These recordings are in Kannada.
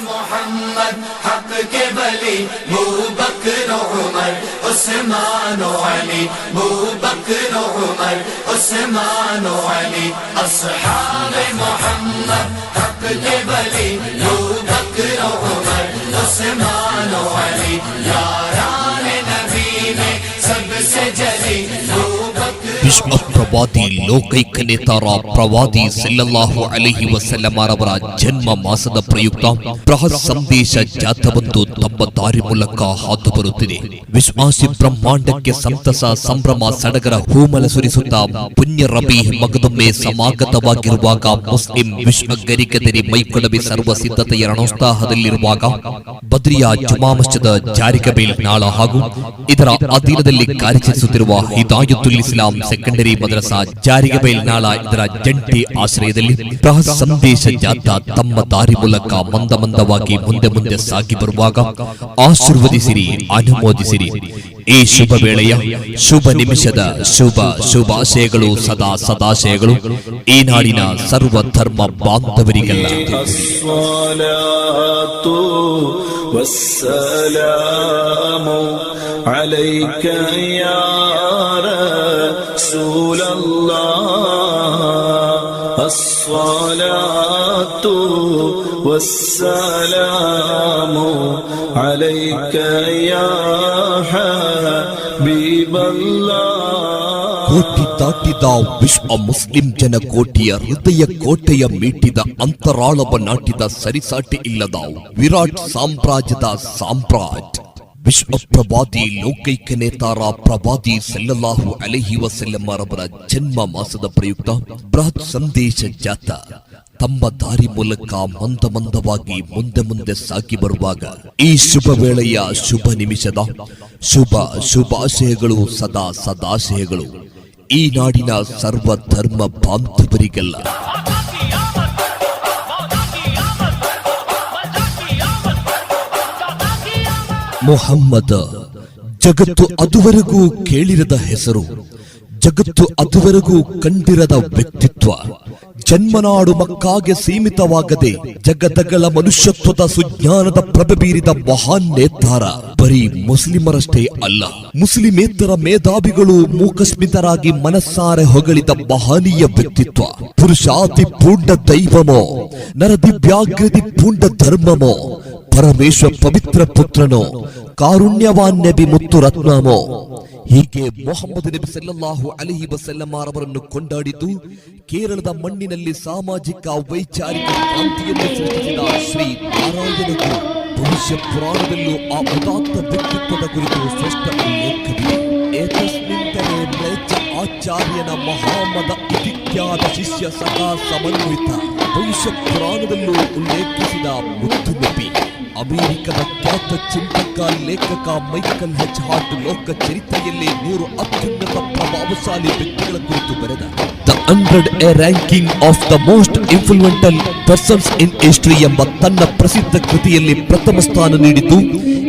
محمد، حق کے بلی بو بکر، عمر، عثمان و علی بو بکر، عمر، عثمان و علی، اصحاب محمد، حق کے بلی بو بکر، عمر، عثمان و علی، یاران نبی میں سب سے جلی بو ಪ್ರವಾದಿ ಲೋಕೈಕ ನೇತಾರ ಪ್ರವಾದಿ ಸಲ್ಲಲ್ಲಾಹು ಅಲೈಹಿ ವಸಲ್ಲಮಾರವರ ಜನ್ಮ ಮಾಸದ ಪ್ರಯುಕ್ತ ಬೃಹತ್ ಸಂದೇಶ ಜಾಥವೊಂದು ತಮ್ಮ ದಾರಿ ಮೂಲಕ ಹಾದು ಬರುತ್ತಿದೆ ವಿಶ್ವಾಸಿ ಬ್ರಹ್ಮಾಂಡಕ್ಕೆ ಸಂತಸ ಸಂಭ್ರಮ ಸಡಗರ ಹೂಮಲ ಸುರಿಸುತ್ತಾ ಪುಣ್ಯ ರಬಿ ಮಗದೊಮ್ಮೆ ಸಮಾಗತವಾಗಿರುವಾಗ ಮುಸ್ಲಿಂ ವಿಶ್ವ ಗರಿಕದರಿ ಮೈಕೊಳವಿ ಸರ್ವ ಸಿದ್ಧತೆಯ ರಣೋತ್ಸಾಹದಲ್ಲಿರುವಾಗ ಬದ್ರಿಯಾ ಜುಮಾ ಮಸ್ಜಿದ್ ಜಾರಿಕಬೇಲ್ ನಾಳ ಹಾಗೂ ಇದರ ಅಧೀನದಲ್ಲಿ ಕಾರ್ಯಚರಿಸುತ್ತಿರುವ ಹಿದಾಯತುಲ್ ಇಸ್ಲಾಂ ಸೆಕೆಂಡರಿ ಮದ್ರಸಾ ಜಾರಿಗೆ ಬೈಲ್ನಾಳ ಇದರ ಜಂಟಿ ಆಶ್ರಯದಲ್ಲಿ ಬೃಹತ್ ಸಂದೇಶ ಜಾಥಾ ತಮ್ಮ ದಾರಿ ಮೂಲಕ ಮಂದ ಮಂದವಾಗಿ ಮುಂದೆ ಮುಂದೆ ಸಾಗಿ ಬರುವಾಗ ಆಶೀರ್ವದಿಸಿರಿ ಅನುಮೋದಿಸಿರಿ ಈ ಶುಭ ವೇಳೆಯ ಶುಭ ನಿಮಿಷದ ಶುಭ ಶುಭಾಶಯಗಳು ಸದಾ ಸದಾಶಯಗಳು ಈ ನಾಡಿನ ಸರ್ವ ಧರ್ಮ ಬಾಂಧವರಿಗೆಲ್ಲ الصلاة والسلام عليك يا رسول الله الصلاة والسلام عليك يا حبيب الله ಕೋಟಿ ದಾಟಿದ ವಿಶ್ವ ಮುಸ್ಲಿಂ ಜನ ಕೋಟಿಯ ಹೃದಯ ಕೋಟೆಯ ಮೀಟಿದ ಅಂತರಾಳವ ನಾಟಿದ ಸರಿಸಾಟಿ ಇಲ್ಲದ ವಿರಾಟ್ ಸಾಮ್ರಾಜ್ಯದ ಸಾಮ್ರಾಟ್ ವಿಶ್ವ ಪ್ರವಾದಿ ಲೋಕೈಕ ನೇತಾರ ಪ್ರವಾದಿ ಸಲ್ಲಲ್ಲಾಹು ಅಲೈಹಿ ವಸಲ್ಲಮರವರ ಜನ್ಮ ಮಾಸದ ಪ್ರಯುಕ್ತ ಬೃಹತ್ ಸಂದೇಶ ಜಾಥಾ. ತಮ್ಮ ದಾರಿ ಮೂಲಕ ಮಂದ ಮಂದವಾಗಿ ಮುಂದೆ ಮುಂದೆ ಸಾಗಿ ಬರುವಾಗ ಈ ಶುಭ ವೇಳೆಯ ಶುಭ ನಿಮಿಷದ ಶುಭ ಶುಭಾಶಯಗಳು ಸದಾ ಸದಾಶಯಗಳು. ಈ ನಾಡಿನ ಸರ್ವ ಧರ್ಮ ಬಾಂಧವರಿಗೆಲ್ಲ. ಮೊಹಮ್ಮದ ಜಗತ್ತು ಅದುವರೆಗೂ ಕೇಳಿರದ ಹೆಸರು, ಜಗತ್ತು ಅದುವರೆಗೂ ಕಂಡಿರದ ವ್ಯಕ್ತಿತ್ವ. ಜನ್ಮನಾಡು ಮಕ್ಕಾಗೆ ಸೀಮಿತವಾಗದೆ ಜಗತ್ತಗಳ ಮನುಷ್ಯತ್ವದ ಸುಜ್ಞಾನದ ಪ್ರಭೆ ಬೀರಿದ ಮಹಾನ್ ನೇತಾರ. ಬರೀ ಮುಸ್ಲಿಮರಷ್ಟೇ ಅಲ್ಲ, ಮುಸ್ಲಿಮೇತರ ಮೇಧಾವಿಗಳು ಮೂಕಸ್ಮಿತರಾಗಿ ಮನಸ್ಸಾರೆ ಹೊಗಳಿದ ಮಹಾನೀಯ ವ್ಯಕ್ತಿತ್ವ. ಪುರುಷಾತಿ ಪೂಂಡ ದೈವಮೋ ನರದಿವ್ಯಾಗ್ರದಿ ಪೂಂಡ ಧರ್ಮಮೋ ಪರಮೇಶ್ವರ ಪವಿತ್ರ ಪುತ್ರನು, ಕಾರುಣ್ಯವಾನ್ ನಬಿ ಮುತ್ತು ರತ್ನಾಮೋ ಹೀಗೆ ಮೊಹಮ್ಮದ್ ನಬಿ ಸಲ್ಲಾಹು ಅಲಿಹಿ ವಸಲ್ಲಮಾರವರನ್ನು ಕೊಂಡಾಡಿದ್ದು, ಕೇರಳದ ಮಣ್ಣಿನಲ್ಲಿ ಸಾಮಾಜಿಕ ವೈಚಾರಿಕ ಕ್ರಾಂತಿಯನ್ನು ಸೃಷ್ಟಿಸಿದ ಶ್ರೀ ನಾರಾಯಣಗೂ ಭವಿಷ್ಯ ಪುರಾಣದಲ್ಲೂ ಆ ಉದಾತ್ತ ವ್ಯಕ್ತಿತ್ವದ ಕುರಿತು ಏತಸ್ಮಿಂದಲೇ ಮ್ಲೇಚ್ಛ ಆಚಾರ್ಯನ ಮಹಾಮದ ಇತಿಖ್ಯಾತ ಶಿಷ್ಯ ಸದಾ ಸಮನ್ವಿತ. ಭವಿಷ್ಯ ಪುರಾಣದಲ್ಲೂ ಉಲ್ಲೇಖಿಸಿದ ಮುತ್ತು ನಬಿ. ಅಮೆರಿಕದ ಖ್ಯಾತ ಚಿಂತಕ, ಲೇಖಕ, ಮೈಕಲ್ ಹೆಚ್ ಹಾರ್ಟ್ ಲೋಕ ಚರಿತ್ರೆಯಲ್ಲಿ ಮೂರು ಅತ್ಯುನ್ನತ ಪ್ರಭಾವಶಾಲಿ ವ್ಯಕ್ತಿಗಳ ಕುರಿತು ಬರೆದ. The hundred a ranking of the most influential persons in history ಎಂಬ ತನ್ನ ಪ್ರಸಿದ್ಧ ಕೃತಿಯಲ್ಲಿ ಪ್ರಥಮ ಸ್ಥಾನ ನೀಡಿದ್ದು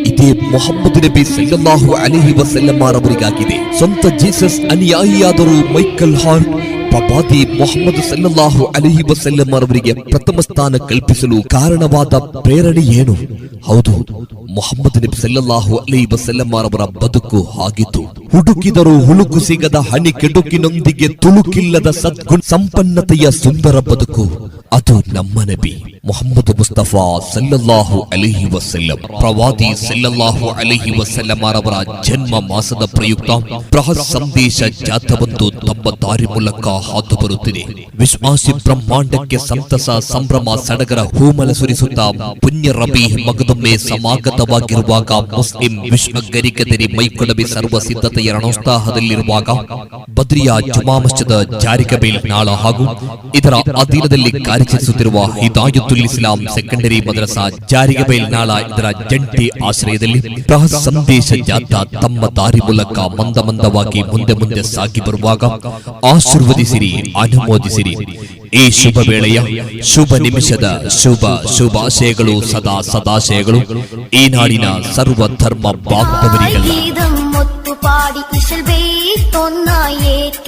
ಇದೇ ಮೊಹಮ್ಮದ್ ನಬಿ ಸಲ್ಲಲ್ಲಾಹು ಅಲಿಹಿ ವಸಲ್ಲಮಾರವರಿಗಾಗಿದೆ ಸ್ವಂತ ಜೀಸಸ್ ಅನುಯಾಯಿಯಾದರೂ ಮೈಕಲ್ ಹಾರ್ಟ್ ಪ್ರವಾದಿ ಮೊಹಮ್ಮದ್ ಸಲ್ಲಲ್ಲಾಹು ಅಲಿಹಿ ವಸಲ್ಲಂ ಅವರಿಗೆ ಪ್ರಥಮ ಸ್ಥಾನ ಕಲ್ಪಿಸಲು ಕಾರಣವಾದ ಪ್ರೇರಣೆ ಏನು ಹೌದು ಮೊಹಮ್ಮದ್ ನಬಿ ಸಲ್ಲಲ್ಲಾಹು ವಸಲ್ಲಂ ಅವರ ಬದುಕು ಆಗಿತ್ತು ಹುಡುಕಿದರೂ ಹುಳುಕು ಸಿಗದ ಹನಿ ಕೆಡುಕಿನೊಂದಿಗೆ ತುಳುಕಿಲ್ಲದ ಸದ್ಗುಣ ಸಂಪನ್ನತೆಯ ಸುಂದರ ಬದುಕು. ಅದು ನಮ್ಮ ನಬಿ ಮೊಹಮ್ಮದ್ ಮುಸ್ತಫಾ ಸಲ್ಲಲ್ಲಾಹು ಅಲಿಹಿ ವಸಲ್ಲಂ. ಪ್ರವಾದಿ ಸಲ್ಲಲ್ಲಾಹು ಅಲಿಹಿ ವಸಲ್ಲಂ ಅವರ ಜನ್ಮ ಮಾಸದ ಪ್ರಯುಕ್ತ ಬೃಹತ್ ಸಂದೇಶ ಜಾಥವೊಂದು ತಮ್ಮ ದಾರಿ ಮೂಲಕ ಹಾದು ಬರುತ್ತಿದೆ ವಿಶ್ವಾಸಿ ಬ್ರಹ್ಮಾಂಡಕ್ಕೆ ಸಂತಸ ಸಂಭ್ರಮ ಸಡಗರ ಹೂಮಲ ಸುರಿಸುತ್ತಾ ಪುಣ್ಯ ರಬಿ ಮಗದೊಮ್ಮೆ ಸಮಾಗತವಾಗಿರುವಾಗ ಮುಸ್ಲಿಂ ವಿಶ್ವ ಮೈಕೊಡಬಿ ಸರ್ವ ಸಿದ್ಧತೆಯ ರಣೋತ್ಸಾಹದಲ್ಲಿರುವಾಗ ಬದ್ರಿಯಾ ಜುಮಾ ಮಸ್ಜಿದ್ ಜಾರಿಕಬೇಲ್ ನಾಳ ಹಾಗೂ ಇದರ ಅಧೀನದಲ್ಲಿ ಕಾರ್ಯಚರಿಸುತ್ತಿರುವ ಹಿದಾಯತುಲ್ ಇಸ್ಲಾಂ ಸೆಕೆಂಡರಿ ಮದ್ರಸಾ ಜಾರಿಗಬೇಲ್ ನಾಳ ಇದರ ಜಂಟಿ ಆಶ್ರಯದಲ್ಲಿ ಸಂದೇಶ ಜಾಥಾ ತಮ್ಮ ದಾರಿ ಮೂಲಕ ಮಂದ ಮಂದವಾಗಿ ಮುಂದೆ ಮುಂದೆ ಸಾಗಿ ಬರುವಾಗ ಆಶೀರ್ವದಿಸಿರಿ, ಅನುಮೋದಿಸಿರಿ. ಈ ಶುಭ ವೇಳೆಯ ಶುಭ ನಿಮಿಷದ ಶುಭ ಶುಭಾಶಯಗಳು ಸದಾ ಸದಾಶಯಗಳು. ಈ ನಾಡಿನ ಸರ್ವ ಧರ್ಮ ಬಾಂಧವರಿಗೆಲ್ಲ